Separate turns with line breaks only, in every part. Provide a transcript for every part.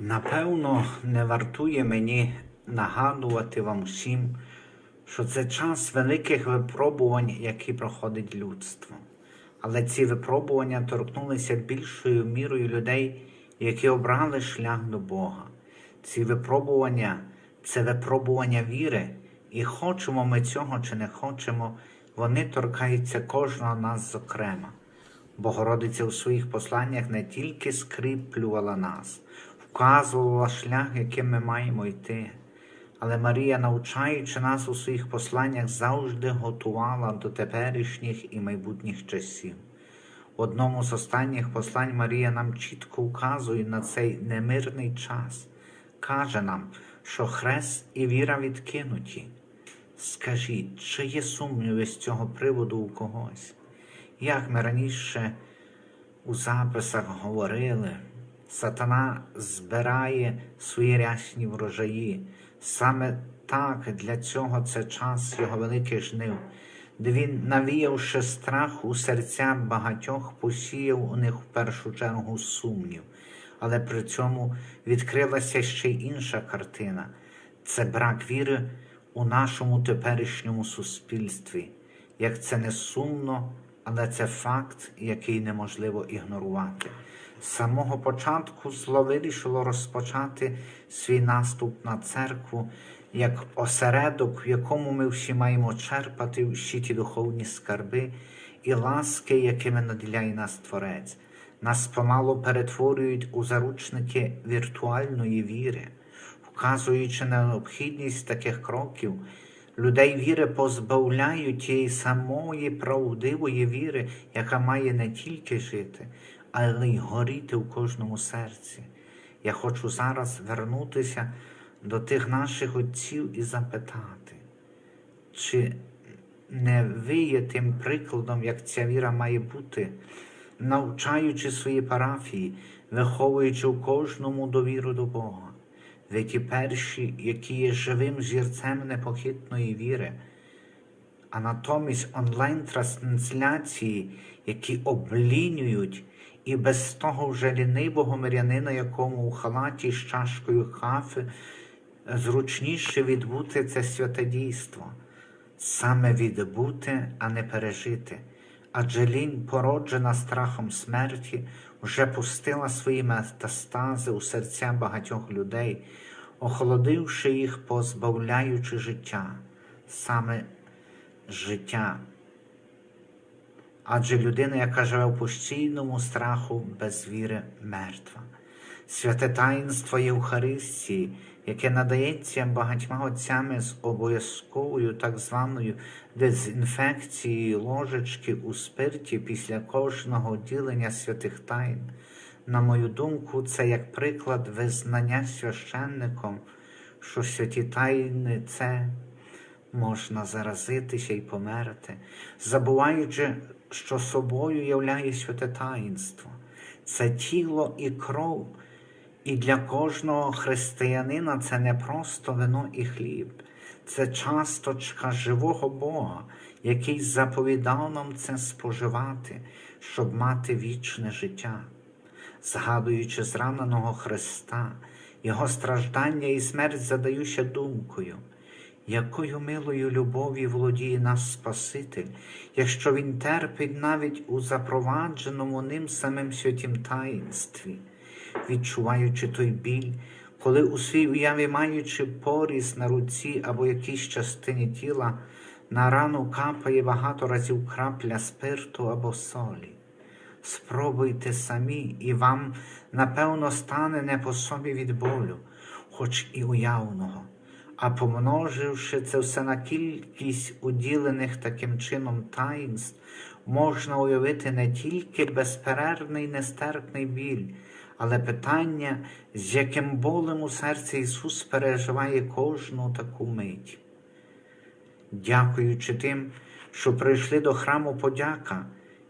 Напевно, не вартує мені нагадувати вам всім, що це час великих випробувань, які проходить людство. Але ці випробування торкнулися більшою мірою людей, які обрали шлях до Бога. Ці випробування це випробування віри, і хочемо ми цього чи не хочемо, вони торкаються кожного нас зокрема. Богородиця у своїх посланнях не тільки скріплювала нас, вказувала шлях, яким ми маємо йти, але Марія, навчаючи нас у своїх посланнях, завжди готувала до теперішніх і майбутніх часів. В одному з останніх послань Марія нам чітко указує на цей немирний час, каже нам, що хрест і віра відкинуті. Скажіть, чи є сумніви з цього приводу у когось? Як ми раніше у записах говорили, сатана збирає свої рясні врожаї. Саме так для цього це час його великих жнив, де він, навіявши страх у серця багатьох, посіяв у них в першу чергу сумнів. Але при цьому відкрилася ще інша картина це брак віри у нашому теперішньому суспільстві. Як це не сумно, але це факт, який неможливо ігнорувати. З самого початку зло вирішило розпочати свій наступ на церкву як осередок, в якому ми всі маємо черпати всі ті духовні скарби і ласки, якими наділяє нас Творець. Нас помало перетворюють у заручники віртуальної віри, вказуючи на необхідність таких кроків. Людей віри позбавляють тієї самої правдивої віри, яка має не тільки жити, але й горіти в кожному серці. Я хочу зараз вернутися до тих наших отців і запитати, чи не ви є тим прикладом, як ця віра має бути, навчаючи свої парафії, виховуючи у кожному довіру до Бога. Ви ті перші, які є живим зірцем непохитної віри, а натомість онлайн-трансляції, які облінюють і без того вже лінивого мирянина, якому у халаті з чашкою кафи зручніше відбути це святе дійство, саме відбути, а не пережити. Адже лінь, породжена страхом смерті, вже пустила свої метастази у серця багатьох людей, охолодивши їх, позбавляючи життя, саме життя. Адже людина, яка живе в постійному страху без віри, мертва. Святе таїнство Євхаристії, яке надається багатьма отцями з обов'язковою так званою дезінфекцією ложечки у спирті після кожного ділення святих тайн. На мою думку, це як приклад визнання священником, що святі тайни це можна заразитися і померти, забуваючи, що собою являє святе таїнство. Це тіло і кров. І для кожного християнина це не просто вино і хліб, це часточка живого Бога, який заповідав нам це споживати, щоб мати вічне життя. Згадуючи зраненого Христа, Його страждання і смерть, задаюся думкою, якою милою любов'ю володіє нас Спаситель, якщо Він терпить навіть у запровадженому ним самим святім таїнстві відчуваючи той біль, коли у своїй уяві маючи поріз на руці або якійсь частині тіла, на рану капає багато разів крапля спирту або солі. Спробуйте самі, і вам, напевно, стане не по собі від болю, хоч і уявного, а помноживши це все на кількість уділених таким чином таїнств, можна уявити не тільки безперервний нестерпний біль, але питання, з яким болем у серці Ісус переживає кожну таку мить. Дякуючи тим, що прийшли до храму подяка,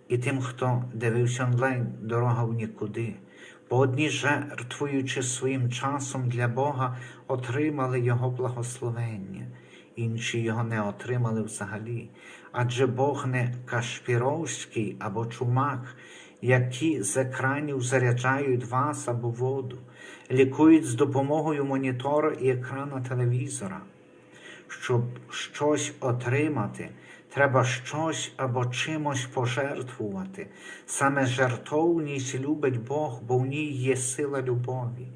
і тим, хто дивився онлайн дорога в нікуди, бо одні, жертвуючи своїм часом для Бога, отримали Його благословення, інші його не отримали взагалі. Адже Бог не Кашпіровський або чумак, які з екранів заряджають вас або воду, лікують з допомогою монітора і екрана телевізора. Щоб щось отримати, треба щось або чимось пожертвувати. Саме жертовність любить Бог, бо в ній є сила любові.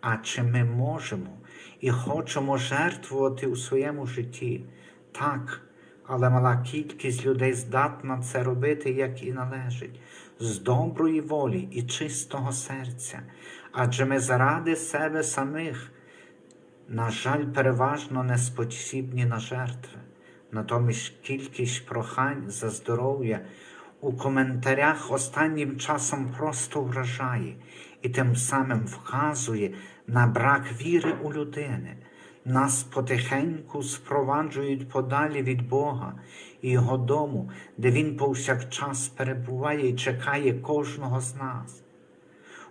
А чи ми можемо і хочемо жертвувати у своєму житті? Так, але мала кількість людей здатна це робити, як і належить, з доброї волі і чистого серця. Адже ми заради себе самих на жаль, переважно не на жертви. Натомість кількість прохань за здоров'я у коментарях останнім часом просто вражає і тим самим вказує на брак віри у людини. Нас потихеньку спроваджують подалі від Бога і Його дому, де Він повсякчас перебуває і чекає кожного з нас.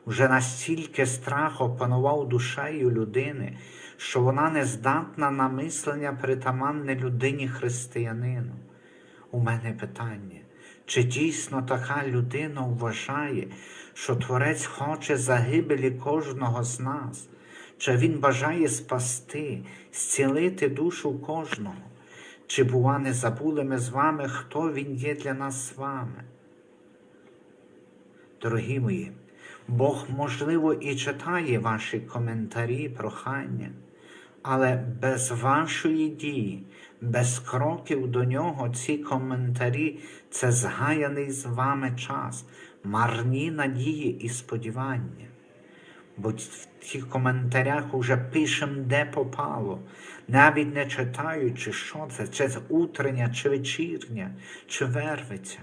Уже настільки страх опанував душею людини, що вона не здатна на мислення притаманне людині християнину. У мене питання, чи дійсно така людина вважає, що Творець хоче загибелі кожного з нас, чи Він бажає спасти, зцілити душу кожного, чи, бува, не забули ми з вами, хто Він є для нас з вами? Дорогі мої, Бог, можливо, і читає ваші коментарі, прохання, але без вашої дії, без кроків до нього ці коментарі це згаяний з вами час, марні надії і сподівання. В тих коментарях уже пишемо, де попало, навіть не читаючи, що це, чи це утрення, чи вечірня, чи вервиця.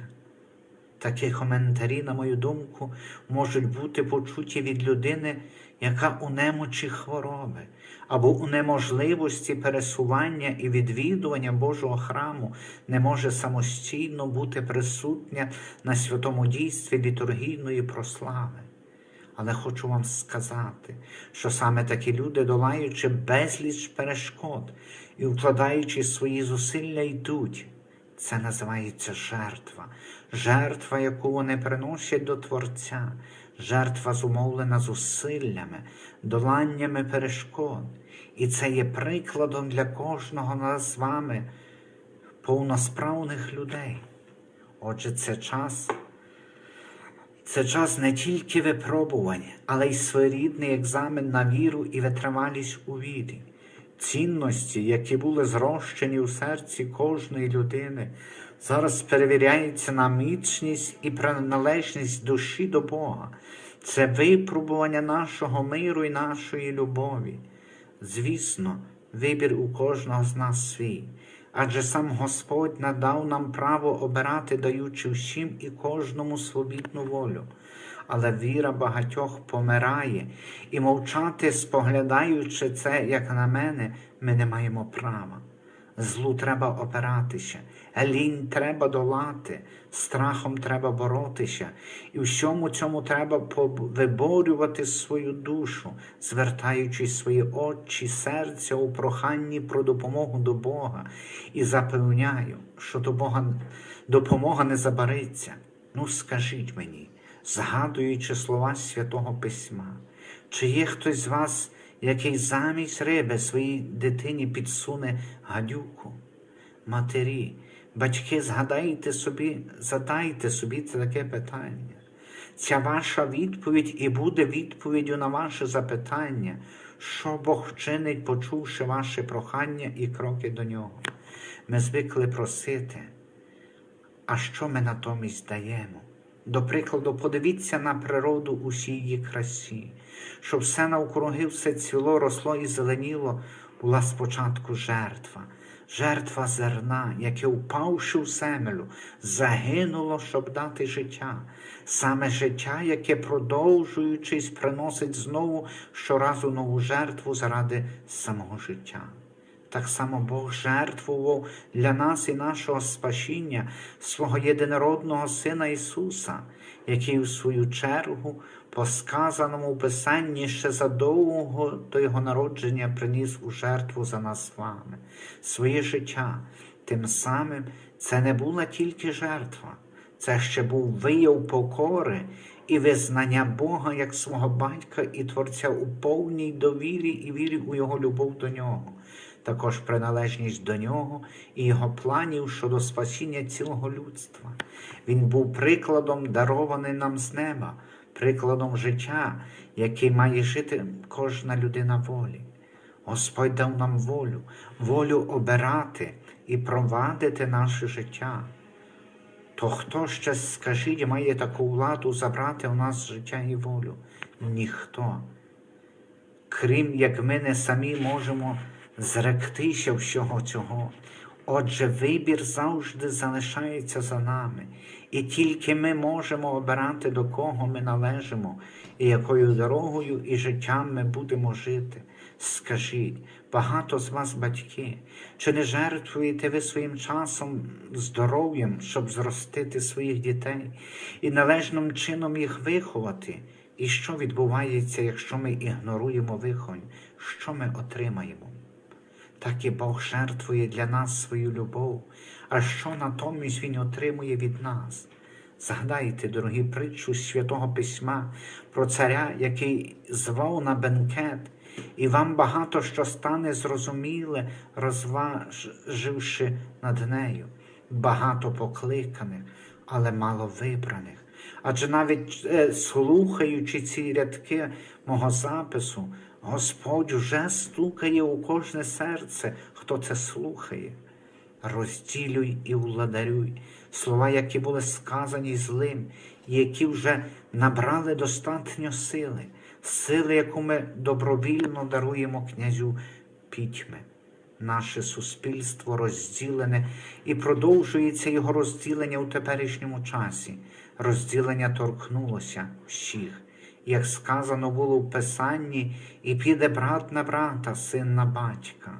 Такі коментарі, на мою думку, можуть бути почуті від людини, яка у немочі хвороби, або у неможливості пересування і відвідування Божого храму не може самостійно бути присутня на святому дійстві літургійної прослави. Але хочу вам сказати, що саме такі люди, долаючи безліч перешкод і вкладаючи свої зусилля, йдуть. Це називається жертва, жертва, яку вони приносять до Творця, жертва зумовлена зусиллями, доланнями перешкод. І це є прикладом для кожного нас з вами, повносправних людей. Отже, це час. Це час не тільки випробувань, але й своєрідний екзамен на віру і витривалість у вірі. Цінності, які були зрощені у серці кожної людини, зараз перевіряються на міцність і приналежність душі до Бога. Це випробування нашого миру і нашої любові. Звісно, вибір у кожного з нас свій, адже сам Господь надав нам право обирати, даючи всім і кожному свобідну волю. Але віра багатьох помирає, і мовчати, споглядаючи це, як на мене, ми не маємо права. Злу треба опиратися, лінь треба долати, страхом треба боротися, і всьому цьому треба виборювати свою душу, звертаючи свої очі, серця у проханні про допомогу до Бога, і запевняю, що до Бога допомога не забариться. Ну, скажіть мені, згадуючи слова Святого Письма, чи є хтось з вас, який замість риби своїй дитині підсуне гадюку, матері, батьки, згадайте собі, задайте собі це таке питання. Ця ваша відповідь і буде відповіддю на ваше запитання, що Бог чинить, почувши ваше прохання і кроки до нього. Ми звикли просити, а що ми натомість даємо? До прикладу, подивіться на природу усій її красі, щоб все навкруги все цвіло, росло і зеленіло, була спочатку жертва, жертва зерна, яке, впавши в землю, загинуло, щоб дати життя, саме життя, яке, продовжуючись, приносить знову щоразу нову жертву заради самого життя. Так само Бог жертвував для нас і нашого спасіння свого єдинородного Сина Ісуса, який, у свою чергу, по сказаному Писанні ще задовго до Його народження приніс у жертву за нас з вами, своє життя. Тим самим це не була тільки жертва, Це ще був вияв покори і визнання Бога як свого батька і Творця у повній довірі і вірі у Його любов до нього, також приналежність до нього і його планів щодо спасіння цілого людства. Він був прикладом, дарований нам з неба, прикладом життя, який має жити кожна людина волі. Господь дав нам волю, волю обирати і провадити наше життя. То хто ще, скажіть, має таку владу забрати у нас життя і волю? Ніхто. Крім як ми не самі можемо зректися всього цього. Отже, вибір завжди залишається за нами, і тільки ми можемо обирати, до кого ми належимо, і якою дорогою і життям ми будемо жити. Скажіть, багато з вас батьки, чи не жертвуєте ви своїм часом, здоров'ям, щоб зростити своїх дітей і належним чином їх виховати? І що відбувається, якщо ми ігноруємо виховань? Що ми отримаємо? Так і Бог жертвує для нас свою любов, а що натомість Він отримує від нас. Згадайте, дорогі притчу святого письма про царя, який звав на бенкет, і вам багато що стане зрозуміле, розваживши над нею, багато покликаних, але мало вибраних. Адже навіть е, слухаючи ці рядки мого запису, Господь вже стукає у кожне серце, хто це слухає. Розділюй і владарюй слова, які були сказані злим, і які вже набрали достатньо сили, сили, яку ми добровільно даруємо князю пітьми. Наше суспільство розділене і продовжується його розділення у теперішньому часі. Розділення торкнулося всіх. Як сказано було в Писанні, і піде брат на брата, син на батька.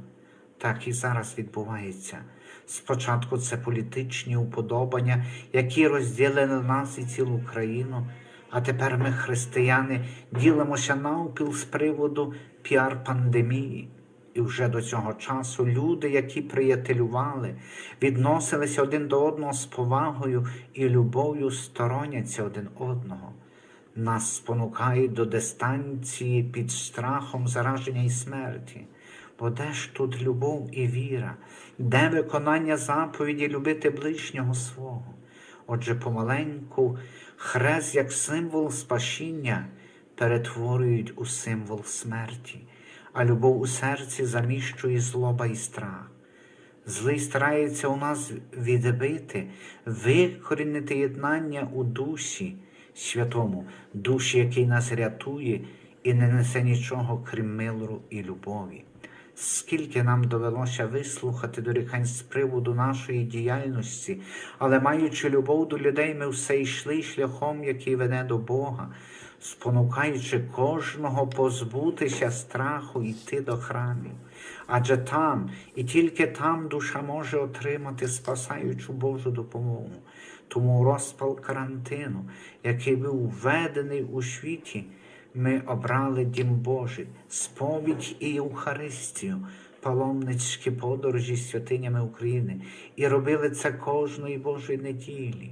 Так і зараз відбувається. Спочатку це політичні уподобання, які розділили нас і цілу країну. А тепер ми, християни, ділимося навпіл з приводу піар-пандемії. І вже до цього часу люди, які приятелювали, відносилися один до одного з повагою і любов'ю, стороняться один одного. Нас спонукають до дистанції під страхом зараження і смерті. Бо де ж тут любов і віра, де виконання заповіді любити ближнього свого? Отже, помаленьку хрест як символ спасіння перетворюють у символ смерті, а любов у серці заміщує злоба і страх. Злий старається у нас відбити, викорінити єднання у душі святому, душі, який нас рятує і не несе нічого, крім милу і любові. Скільки нам довелося вислухати дорікань з приводу нашої діяльності, але маючи любов до людей, ми все йшли шляхом, який веде до Бога, спонукаючи кожного позбутися страху йти до храмів. Адже там і тільки там душа може отримати спасаючу Божу допомогу. Тому розпал карантину, який був введений у світі, ми обрали Дім Божий, сповідь і Євхаристію, паломницькі подорожі з святинями України, і робили це кожної Божої неділі.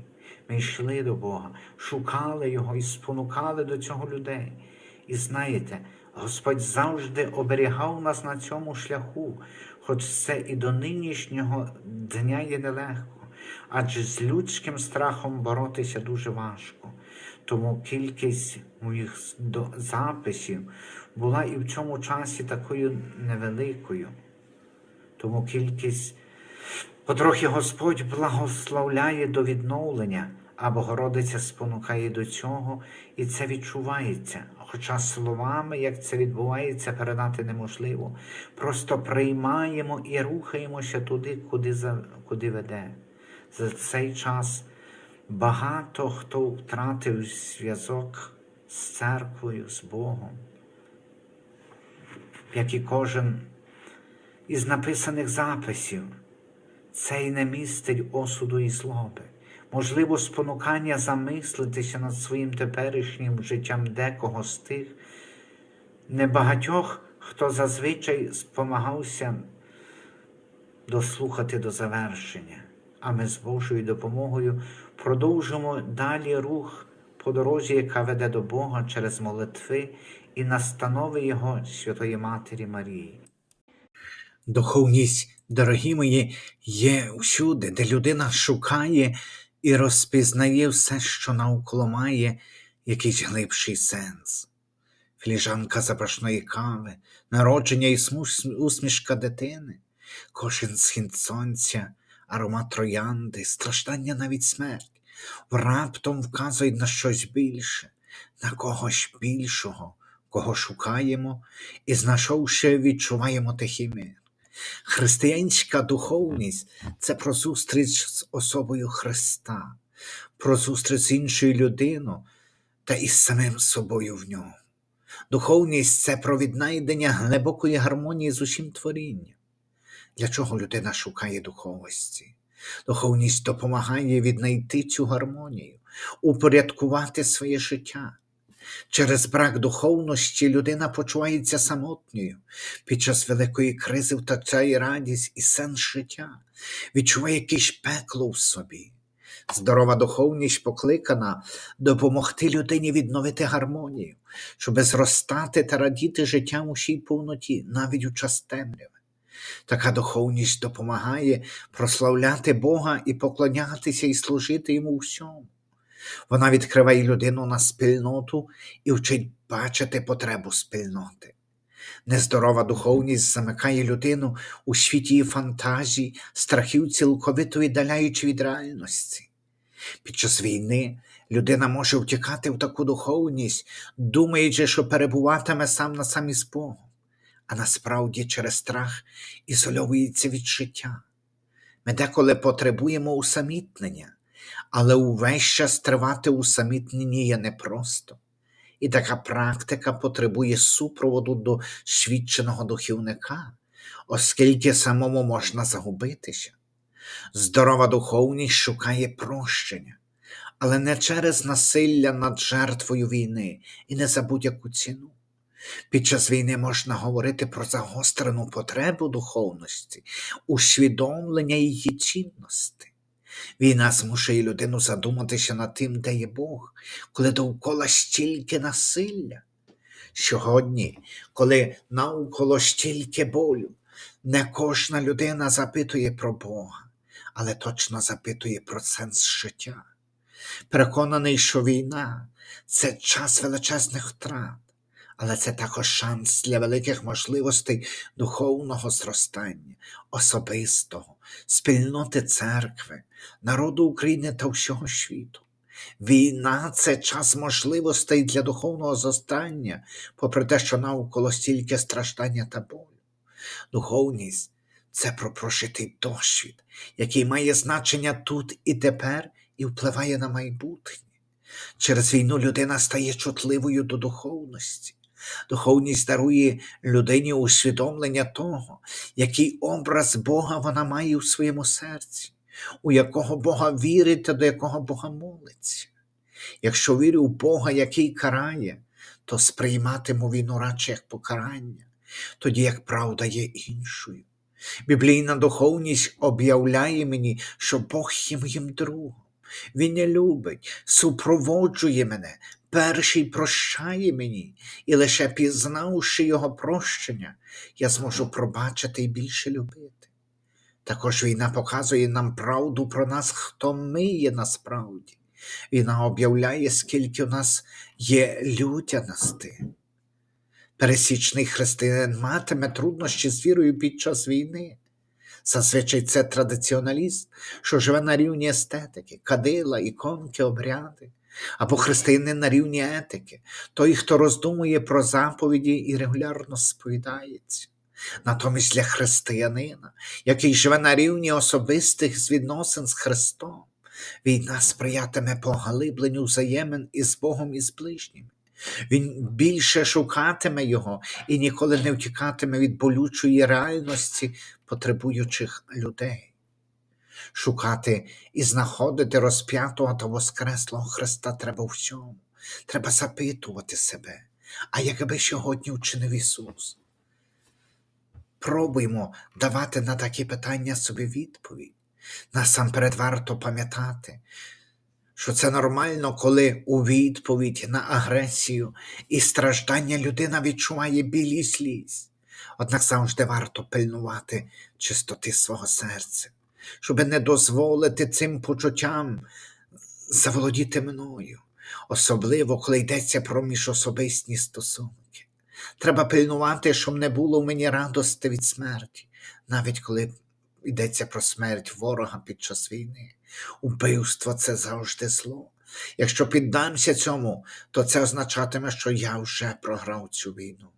Ми йшли до Бога, шукали Його і спонукали до цього людей. І знаєте, Господь завжди оберігав нас на цьому шляху, хоч це і до нинішнього дня є нелегко, адже з людським страхом боротися дуже важко. Тому кількість моїх записів була і в цьому часі такою невеликою. Тому кількість потрохи Господь благословляє до відновлення, а Богородиця спонукає до цього, і це відчувається. Хоча словами, як це відбувається, передати неможливо. Просто приймаємо і рухаємося туди, куди, куди веде. За цей час багато хто втратив зв'язок з церквою, з Богом, як і кожен із написаних записів. Це й не містить осуду і злоби. Можливо, спонукання замислитися над своїм теперішнім життям декого з тих небагатьох, хто зазвичай спомагався дослухати до завершення. А ми з Божою допомогою продовжимо далі рух по дорозі, яка веде до Бога через молитви і настанови Його Святої Матері Марії. Духовність, дорогі мої, є всюди, де людина шукає і розпізнає все, що навколо має якийсь глибший сенс. Філіжанка запашної кави, народження і усмішка дитини, кожен схід сонця, аромат троянди, страждання навіть смерть, раптом вказують на щось більше, на когось більшого, кого шукаємо, і знайшовши, відчуваємо тихий мир. Християнська духовність це про зустріч з особою Христа, про зустріч з іншою людиною та із самим собою в ньому. Духовність це про віднайдення глибокої гармонії з усім творінням. Для чого людина шукає духовності? Духовність допомагає віднайти цю гармонію, упорядкувати своє життя. Через брак духовності людина почувається самотньою, під час великої кризи втрачає радість і сенс життя, відчуває якесь пекло в собі. Здорова духовність покликана допомогти людині відновити гармонію, щоб зростати та радіти життям у всій повноті, навіть у час темряви. Така духовність допомагає прославляти Бога і поклонятися і служити йому всьому. Вона відкриває людину на спільноту і вчить бачити потребу спільноти. Нездорова духовність замикає людину у світі фантазій, страхів цілковито віддаляючи від реальності. Під час війни людина може втікати в таку духовність, думаючи, що перебуватиме сам на сам із Богом, а насправді через страх ізольовується від життя. Ми деколи потребуємо усамітнення, але увесь час тривати усамітненні є непросто. І така практика потребує супроводу до свідченого духівника, оскільки самому можна загубитися. Здорова духовність шукає прощення, але не через насилля над жертвою війни і не за будь-яку ціну. Під час війни можна говорити про загострену потребу духовності, усвідомлення її цінності. Війна змушує людину задуматися над тим, де є Бог, коли довкола стільки насилля. Сьогодні, коли навколо стільки болю, не кожна людина запитує про Бога, але точно запитує про сенс життя. Переконаний, що війна це час величезних втрат, але це також шанс для великих можливостей духовного зростання, особистого, спільноти церкви, народу України та всього світу. Війна це час можливостей для духовного зростання, попри те, що навколо стільки страждання та болю. Духовність це про прожитий досвід, який має значення тут і тепер і впливає на майбутнє. Через війну людина стає чутливою до духовності. Духовність дарує людині усвідомлення того, який образ Бога вона має у своєму серці, у якого Бога вірить та до якого Бога молиться. Якщо вірю в Бога, який карає, то сприйматиму війну радше як покарання, тоді як правда є іншою. Біблійна духовність об'являє мені, що Бог є моїм другом. Він не любить, супроводжує мене, перший прощає мені, і лише пізнавши його прощення, я зможу пробачити і більше любити. Також війна показує нам правду про нас, хто ми є насправді. Війна об'являє, скільки у нас є людяності. Пересічний християнин матиме труднощі з вірою під час війни. Зазвичай це традиціоналіст, що живе на рівні естетики, кадила, іконки, обряди, або християнин на рівні етики, той, хто роздумує про заповіді і регулярно сповідається. Натомість для християнина, який живе на рівні особистих відносин з Христом, війна сприятиме поглибленню взаємин із Богом і з ближніми. Він більше шукатиме його і ніколи не втікатиме від болючої реальності потребуючих людей. Шукати і знаходити розп'ятого та воскреслого Христа треба всьому. Треба запитувати себе, а якби сьогодні вчинив Ісус? Пробуймо давати на такі питання собі відповідь. Насамперед варто пам'ятати, що це нормально, коли у відповідь на агресію і страждання людина відчуває білі сліз. Однак завжди варто пильнувати чистоти свого серця, щоб не дозволити цим почуттям заволодіти мною, особливо коли йдеться про міжособисні стосунки. Треба пильнувати, щоб не було в мені радости від смерті, навіть коли йдеться про смерть ворога під час війни. Убивство це завжди зло. Якщо піддамся цьому, то це означатиме, що я вже програв цю війну.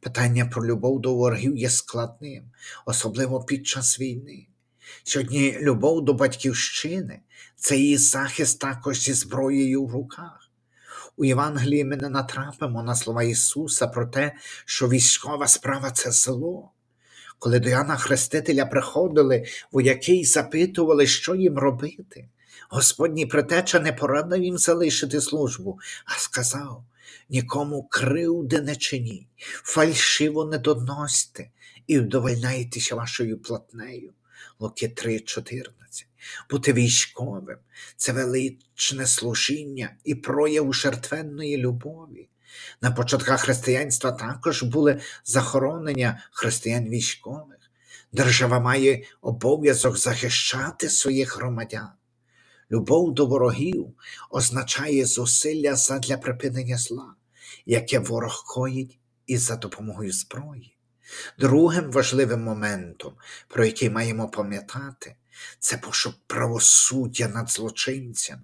Питання про любов до ворогів є складним, особливо під час війни. Сьогодні любов до батьківщини це її захист також зі зброєю в руках. У Євангелії ми не натрапимо на слова Ісуса про те, що військова справа це зло. Коли до Яна Хрестителя приходили вояки й запитували, що їм робити, Господній притеча не порадив їм залишити службу, а сказав: нікому кривди не чиніть, фальшиво не доносьте і вдовольняйтеся вашою платнею. Луки 3,14. Бути військовим це величне служіння і прояв жертвенної любові. На початках християнства також були захоронення християн військових. Держава має обов'язок захищати своїх громадян. Любов до ворогів означає зусилля задля припинення зла, яке ворог коїть із за допомогою зброї. Другим важливим моментом, про який маємо пам'ятати, це пошук правосуддя над злочинцями,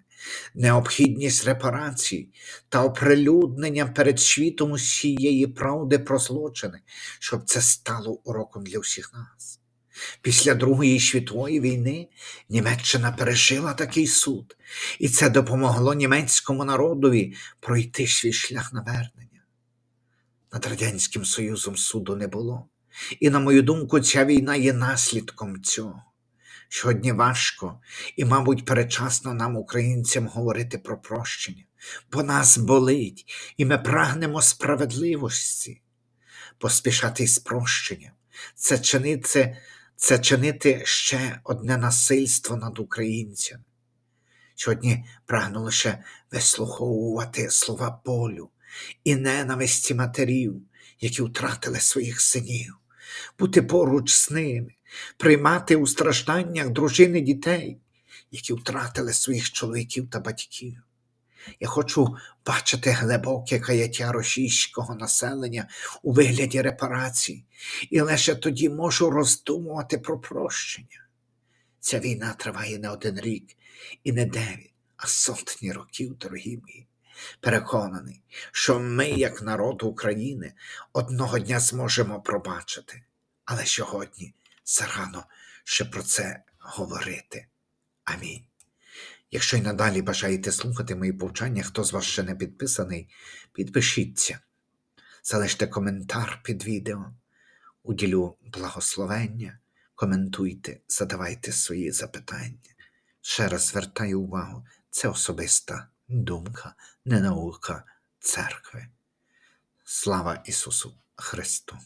необхідність репарацій та оприлюднення перед світом усієї правди про злочини, щоб це стало уроком для всіх нас. Після Другої світової війни Німеччина пережила такий суд, і це допомогло німецькому народові пройти свій шлях навернення. Над Радянським Союзом суду не було. І, на мою думку, ця війна є наслідком цього. Сьогодні важко і, мабуть, передчасно нам, українцям, говорити про прощення, бо нас болить, і ми прагнемо справедливості. Поспішати з прощенням це чинити, це чинити ще одне насильство над українцями. Сьогодні прагну лише вислуховувати слова болю і ненависті матерів, які втратили своїх синів, бути поруч з ними, приймати у стражданнях дружини дітей, які втратили своїх чоловіків та батьків. Я хочу бачити глибоке каяття російського населення у вигляді репарацій, і лише тоді можу роздумувати про прощення. Ця війна триває не один рік і не дев'ять, а сотні років, дорогі мої. Переконаний, що ми, як народ України, одного дня зможемо пробачити, але сьогодні зарано ще про це говорити. Амінь. Якщо й надалі бажаєте слухати мої повчання, хто з вас ще не підписаний, підпишіться, залиште коментар під відео, уділю благословення, коментуйте, задавайте свої запитання. Ще раз звертаю увагу, це особиста думка, не наука церкви. Слава Ісусу Христу!